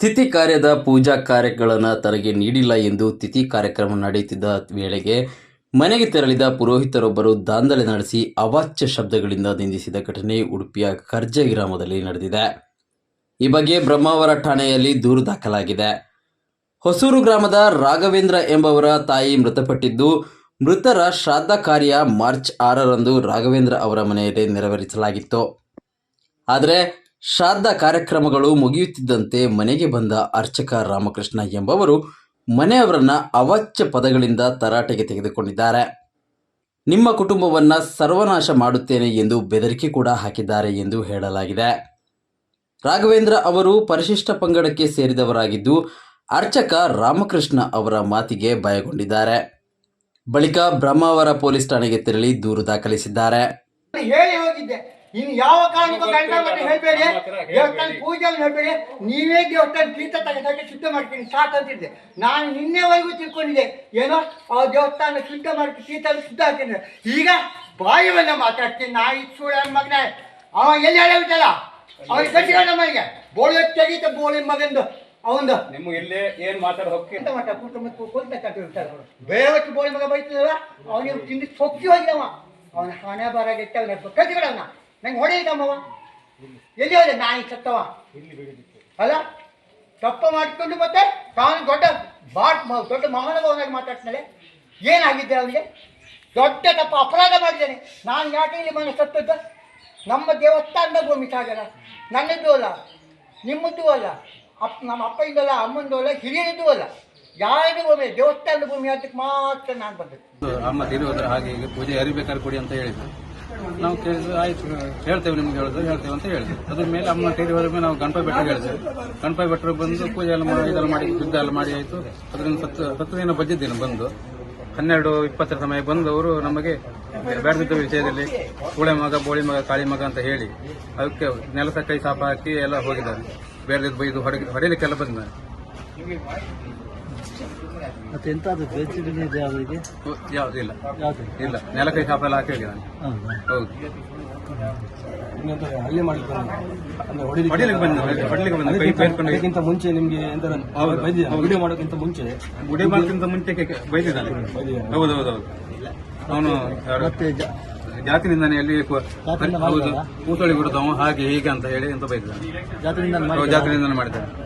ತಿಥಿ ಕಾರ್ಯದ ಪೂಜಾ ಕಾರ್ಯಗಳನ್ನು ತನಗೆ ನೀಡಿಲ್ಲ ಎಂದು ತಿಥಿ ಕಾರ್ಯಕ್ರಮ ನಡೆಯುತ್ತಿದ್ದ ವೇಳೆಗೆ ಮನೆಗೆ ತೆರಳಿದ ಪುರೋಹಿತರೊಬ್ಬರು ದಾಂಧಲೆ ನಡೆಸಿ ಅವಾಚ್ಯ ಶಬ್ದಗಳಿಂದ ನಿಂದಿಸಿದ ಘಟನೆ ಉಡುಪಿಯ ಕರ್ಜೆ ಗ್ರಾಮದಲ್ಲಿ ನಡೆದಿದೆ. ಈ ಬಗ್ಗೆ ಬ್ರಹ್ಮಾವರ ಠಾಣೆಯಲ್ಲಿ ದೂರು ದಾಖಲಾಗಿದೆ. ಹೊಸೂರು ಗ್ರಾಮದ ರಾಘವೇಂದ್ರ ಎಂಬವರ ತಾಯಿ ಮೃತಪಟ್ಟಿದ್ದು, ಮೃತರ ಶ್ರಾದ್ದ ಕಾರ್ಯ ಮಾರ್ಚ್ ಆರರಂದು ರಾಘವೇಂದ್ರ ಅವರ ಮನೆಯಲ್ಲಿ ನೆರವೇರಿಸಲಾಗಿತ್ತು. ಆದರೆ ಶ್ರಾದ್ದ ಕಾರ್ಯಕ್ರಮಗಳು ಮುಗಿಯುತ್ತಿದ್ದಂತೆ ಮನೆಗೆ ಬಂದ ಅರ್ಚಕ ರಾಮಕೃಷ್ಣ ಎಂಬವರು ಮನೆಯವರನ್ನ ಅವಾಚ್ಯ ಪದಗಳಿಂದ ತರಾಟೆಗೆ ತೆಗೆದುಕೊಂಡಿದ್ದಾರೆ. ನಿಮ್ಮ ಕುಟುಂಬವನ್ನ ಸರ್ವನಾಶ ಮಾಡುತ್ತೇನೆ ಎಂದು ಬೆದರಿಕೆ ಕೂಡ ಹಾಕಿದ್ದಾರೆ ಎಂದು ಹೇಳಲಾಗಿದೆ. ರಾಘವೇಂದ್ರ ಅವರು ಪರಿಶಿಷ್ಟ ಪಂಗಡಕ್ಕೆ ಸೇರಿದವರಾಗಿದ್ದು ಅರ್ಚಕ ರಾಮಕೃಷ್ಣ ಅವರ ಮಾತಿಗೆ ಭಯಗೊಂಡಿದ್ದಾರೆ ಬಳಿಕ ಬ್ರಹ್ಮಾವರ ಪೊಲೀಸ್ ಠಾಣೆಗೆ ತೆರಳಿ ದೂರು ದಾಖಲಿಸಿದ್ದಾರೆ. ಇನ್ನು ಯಾವ ಕಾರಣಕ್ಕೂ ಗಂಡ ಮತ್ತೆ ಹೇಳ್ಬೇಡಿ. ದೇವಸ್ಥಾನ ಪೂಜೆ ಹೇಳ್ಬೇಡಿ. ನೀವೇ ದೇವಸ್ಥಾನ ತೀರ್ಥ ತಗೊಂಡಾಗ ಶುದ್ಧ ಮಾಡ್ತೀನಿ ಸಾಕಂತಿದ್ದೆ ನಾನು ನಿನ್ನೆವರೆಗೂ ತಿಳ್ಕೊಂಡಿದ್ದೆ. ಏನೋ ಆ ದೇವಸ್ಥಾನ ಶುದ್ಧ ಮಾಡ್ತೀನಿ ತೀರ್ಥ ಶುದ್ಧ ಹಾಕಿದ್ರೆ. ಈಗ ಬಾಯಿವನ್ನ ಮಾತಾಡ್ತೀನಿ. ನಾ ಈ ಮಗನೇ. ಅವ ಎಲ್ಲಿ ಹೇಳಬಿಟ್ಟಲ್ಲ ಅವ್ರಿಗೆ ಕಟ್ಟಿಕೊಂಡ ಮನೆಗೆ. ಬೋಳಿ ತೆಗೀತ ಬೋಳಿ ಮಗಂದು. ಅವಂದು. ನಿಮ್ಮ ಇಲ್ಲಿ ಏನ್ ಮಾತಾಡ ಹೋಗಿ ಎಂತ ಮಾಡ ಕುಟುಂಬ ಕಟ್ಟಿರ್ತಾರೆ ಬೇವತ್ತು ಬೋಳಿ ಮಗ ಬೈತಿದ್ರ ಅವನಿಗೆ ತಿಂದು ಸೊಕ್ಕಿ ಹೋಗಿದವ ಅವನ ಹಣೆ ಬರ ಗೆಟ್ಟವನ. ಕಟ್ಟಿಬಿಡವನ ನಂಗೆ ಹೊಡೆಯಿದಮ್ಮವ ಎಲ್ಲಿ ಹೋದೆ? ನಾಯಿ ಸತ್ತವ ಅಲ್ಲ ತಪ್ಪ ಮಾಡಿಕೊಂಡು ಮತ್ತೆ ತಾನು ದೊಡ್ಡ ಬಾಟ್ ಮ- ದೊಡ್ಡ ಮಹಾನುಭವನಾಗಿ ಮಾತಾಡ್ತಾನೆ ಏನಾಗಿದ್ದೆ ಅವನಿಗೆ? ದೊಡ್ಡ ತಪ್ಪ ಅಪರಾಧ ಮಾಡಿದ್ದೇನೆ. ನಾನು ಯಾಕೆ ಇಲ್ಲಿ ಮನೆ ಸತ್ತದ್ದ? ನಮ್ಮ ದೇವಸ್ಥಾನದ ಭೂಮಿ ಸಾಗರ. ನನ್ನದು ಅಲ್ಲ ನಿಮ್ಮದು ಅಲ್ಲ. ಅಪ್ ನಮ್ಮ ಅಪ್ಪಂದಲ್ಲ ಅಮ್ಮಂದು ಅಲ್ಲ ಹಿರಿಯದ್ದು ಅಲ್ಲ. ಯಾರಿಗೂ ಭೂಮಿ ದೇವಸ್ಥಾನದ ಭೂಮಿ ಅದಕ್ಕೆ ಮಾತ್ರ ನಾನು ಬಂದದ್ದು. ಅಮ್ಮ ತಿರಿ ಹಾಗೆ ಈಗ ಪೂಜೆ ಅರಿಬೇಕಾದ್ರೆ ಕೊಡಿ ಅಂತ ಹೇಳಿದ್ರು. ನಾವು ಕೇಳಿದ್ರು ಆಯ್ತು, ಹೇಳ್ತೇವೆ ನಿಮ್ಗೆ ಹೇಳಿದ್ರು ಹೇಳ್ತೇವೆ ಅಂತ ಹೇಳಿದ್ರು ಅದ್ರ ಮೇಲೆ ಅಮ್ಮ ಟೇರಿ ಮೇಲೆ ನಾವು ಗಣಪ ಬೆಟ್ಟಕ್ಕೆ ಹೇಳಿದ್ವಿ. ಗಣಪ ಬೆಟ್ಟರು ಬಂದು ಪೂಜೆ ಎಲ್ಲ ಮಾಡಿ, ಇದೆಲ್ಲ ಮಾಡಿ, ಯುದ್ಧ ಎಲ್ಲ ಮಾಡಿ ಆಯ್ತು. ಅದರಿಂದ ಸತ್ತು ಸತ್ತು ದಿನ ಬಜ್ಜಿದ್ದೇನೆ ಬಂದು. ಹನ್ನೆರಡು ಇಪ್ಪತ್ತರ ಸಮಯ ಬಂದು ಅವರು ನಮಗೆ ಬೇಡದಿದ್ದ ವಿಷಯದಲ್ಲಿ ಕೂಳೆ ಮಗ, ಬೋಳಿ ಮಗ, ಕಾಳಿ ಮಗ ಅಂತ ಹೇಳಿ ಅದಕ್ಕೆ ನೆಲಸ ಕೈ ಸಾಪ ಹಾಕಿ ಎಲ್ಲ ಹೋಗಿದ್ದಾರೆ. ಬೇಡದಿದ್ದು ಬೈದು ಹೊಡೆಗೆ, ಹೊಡೆಯಲಿಕ್ಕೆಲ್ಲ ಬಂದಿದ್ದಾರೆ ಮತ್ತೆ ಎಂತಾದ್ರು ಬೇಸಿಗೆ ಇದೆ ಅವರಿಗೆ? ಯಾವುದು ಇಲ್ಲ. ಯಾವುದು? ಇಲ್ಲ. ನೆಲ ಕೈ ಸಾಪ ಎಲ್ಲ ಹಾಕಿ ಹೋಗಿದ್ದಾನೆ. ಹೌದು. ಇನ್ನೊಂದು ಹಳ್ಳಿ ಮಾಡ್ಲಿಕ್ಕೆ ಅಂದ್ರೆ ಹೊಡಿಲಿಕ್ಕೆ ಹೊಡಿಲಿಕ್ಕೆ ಬಂದ ಹೊಡಿಲಿಕ್ಕೆ ಬಂದ ಕೈ ಬೇರ್ಕೊಂಡು. ಅದಕ್ಕಿಂತ ಮುಂಚೆ ನಿಮ್ಗೆ ಹೌದು. ವಿಡಿಯೋ ಮಾಡೋಕ್ಕಿಂತ ಮುಂಚೆ? ಮಾಡೋಕ್ಕಿಂತ ಮುಂಚೆ ಬೈದಿದ್ದಾನೆ. ಹೌದು ಹೌದು ಹೌದು. ಅವನು? ಮತ್ತೆ ಜಾತಿ ಹೌದು? ಕೂತಳಿ ಬಿಡುತ್ತವ ಹಾಗೆ ಹೀಗೆ ಅಂತ ಹೇಳಿ ಅಂತ ಬೈದಿದ್ದಾನೆ. ಜಾತಿ ನಿಂದನೆ ಮಾಡಿದ್ದಾನೆ.